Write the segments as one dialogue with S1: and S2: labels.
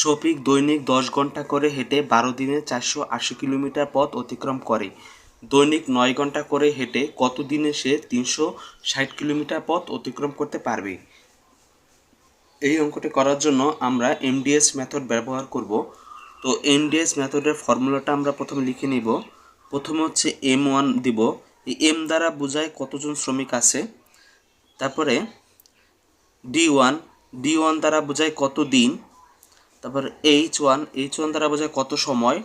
S1: শফিক দৈনিক দশ ঘণ্টা করে হেঁটে বারো দিনে চারশো আশি কিলোমিটার পথ অতিক্রম করে। দৈনিক নয় ঘণ্টা করে হেঁটে কত দিনে সে তিনশো ষাট কিলোমিটার পথ অতিক্রম করতে পারবে? এই অঙ্কটি করার জন্য আমরা এমডিএস মেথড ব্যবহার করব। তো এমডিএস মেথডের ফর্মুলাটা আমরা প্রথমে লিখে নিব। প্রথমে হচ্ছে এম ওয়ান দিব। এম দ্বারা বোঝায় কতজন শ্রমিক আছে। তারপরে ডি ওয়ান ডি ওয়ান দ্বারা বোঝায় কত দিন। তারপর এইচ ওয়ান এইচ ওয়ান দ্বারা বোঝায় কত সময়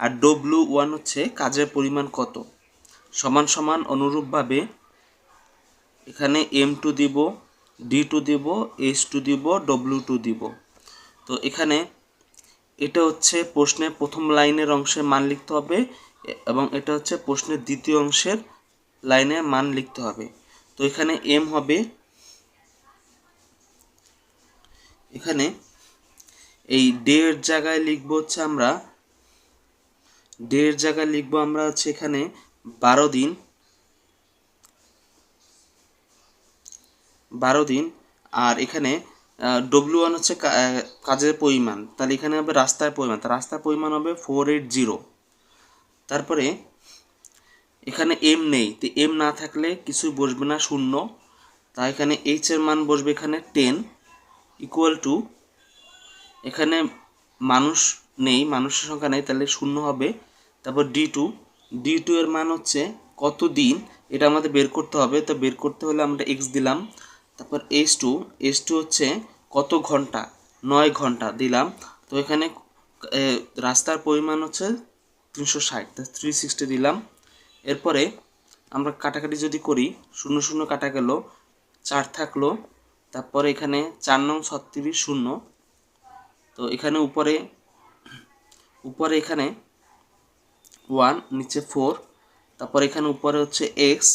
S1: আর ডব্লু ওয়ান হচ্ছে কাজের পরিমাণ কত। সমান সমান অনুরূপভাবে এখানে এম টু দিব ডি টু দিব এইচ টু দিব ডব্লু টু দিব। তো এখানে এটা হচ্ছে প্রশ্নের প্রথম লাইনের অংশের মান লিখতে হবে এবং এটা হচ্ছে প্রশ্নের দ্বিতীয় অংশের লাইনের মান লিখতে হবে। তো এখানে এম হবে, এখানে এই ডের জায়গায় লিখব হচ্ছে আমরা ডের জায়গায় লিখব আমরা হচ্ছে এখানে বারো দিন বারো দিন, আর এখানে ডব্লিউ ওয়ান হচ্ছে কাজের পরিমাণ, তাহলে এখানে হবে রাস্তার পরিমাণ, তা রাস্তার পরিমাণ হবে ফোর এইট জিরো তারপরে এখানে এম নেই, তো এম না থাকলে কিছুই বসবে না, শূন্য, তা এখানে এইচ এর মান বসবে এখানে টেন ইকুয়াল টু এখানে মানুষ নেই, মানুষের সংখ্যা নেই, তাহলে শূন্য হবে। তারপর ডি টু ডি টু এর মান হচ্ছে কত দিন এটা আমাদের বের করতে হবে। তো বের করতে হলে আমরা এক্স দিলাম। তারপর এইচ টু এস টু হচ্ছে কত ঘণ্টা? নয় ঘণ্টা দিলাম। তো এখানে রাস্তার পরিমাণ হচ্ছে তিনশো ষাট থ্রি সিক্সটি দিলাম। এরপরে আমরা কাটাকাটি যদি করি, শূন্য শূন্য কাটা গেল, চার থাকল। তারপরে এখানে চার নং ছত্রিশ শূন্য। তো এখানে উপরে উপরে এখানে ওয়ান নিচে ফোর তারপর এখানে উপরে হচ্ছে এক্স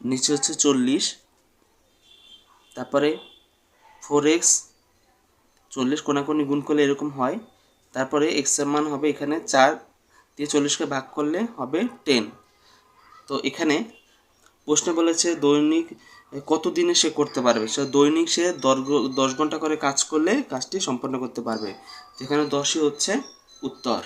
S1: নিচে হচ্ছে চল্লিশ, তারপরে ফোর এক্স চল্লিশ কোনাকুনি গুণ করলে এরকম হয়, তারপরে এক্সের মান হবে এখানে চার, দিয়ে চল্লিশকে ভাগ করলে হবে টেন তো এখানে প্রশ্ন বলেছে দৈনিক কত দিনে সে করতে পারবে? সে দৈনিক সে দশ ঘণ্টা করে কাজ করলে কাজটি সম্পন্ন করতে পারবে। যেখানে দশই হচ্ছে উত্তর।